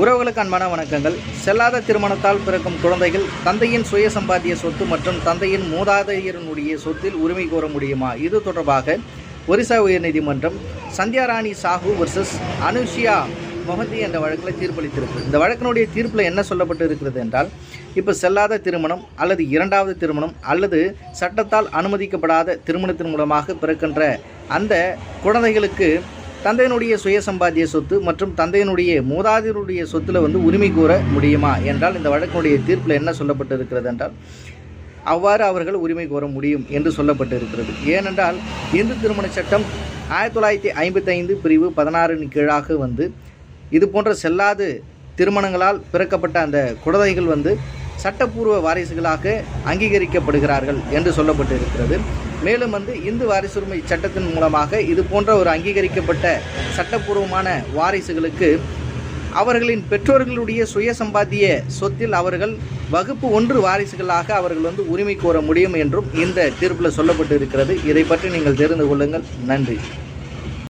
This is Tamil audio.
உறவுகளுக்கு அன்பான வணக்கங்கள். செல்லாத திருமணத்தால் பிறக்கும் குழந்தைகள் தந்தையின் சுய சம்பாத்திய சொத்து மற்றும் தந்தையின் மூதாதையரினுடைய சொத்தில் உரிமை கோர முடியுமா? இது தொடர்பாக ஒரிசா உயர்நீதிமன்றம் சந்தியாராணி சாஹு சாஹூ வர்சஸ் அனுஷியா மொஹந்தி என்ற வழக்கில் தீர்ப்பளித்திருக்கு. இந்த வழக்கினுடைய தீர்ப்பில் என்ன சொல்லப்பட்டு இருக்கிறது என்றால் இப்போ செல்லாத திருமணம் அல்லது இரண்டாவது திருமணம் அல்லது சட்டத்தால் அனுமதிக்கப்படாத திருமணத்தின் மூலமாக பிறக்கின்ற அந்த குழந்தைகளுக்கு தந்தையினுடைய சுய சம்பாத்திய சொத்து மற்றும் தந்தையினுடைய மூதாதையருடைய சொத்துல வந்து உரிமை கூற முடியுமா என்றால் இந்த வழக்கினுடைய தீர்ப்பில் என்ன சொல்லப்பட்டு இருக்கிறது என்றால் அவ்வாறு அவர்கள் உரிமை கோர முடியும் என்று சொல்லப்பட்டு இருக்கிறது ஏனென்றால் இந்து திருமண சட்டம் ஆயிரத்தி தொள்ளாயிரத்தி ஐம்பத்தைந்து பிரிவு பதினாறின் கீழாக வந்து இது போன்ற செல்லாது திருமணங்களால் பிறக்கப்பட்ட அந்த குழந்தைகள் வந்து சட்டப்பூர்வ வாரிசுகளாக அங்கீகரிக்கப்படுகிறார்கள் என்று சொல்லப்பட்டு இருக்கிறது மேலும் வந்து இந்து வாரிசுரிமை சட்டத்தின் மூலமாக இது போன்ற ஒரு அங்கீகரிக்கப்பட்ட சட்டப்பூர்வமான வாரிசுகளுக்கு அவர்களின் பெற்றோர்களுடைய சுய சம்பாத்திய சொத்தில் அவர்கள் வகுப்பு ஒன்று வாரிசுகளாக அவர்கள் வந்து உரிமை கோர முடியும் என்றும் இந்த தீர்ப்பில் சொல்லப்பட்டு இருக்கிறது இதை பற்றி நீங்கள் தெரிந்து கொள்ளுங்கள். நன்றி.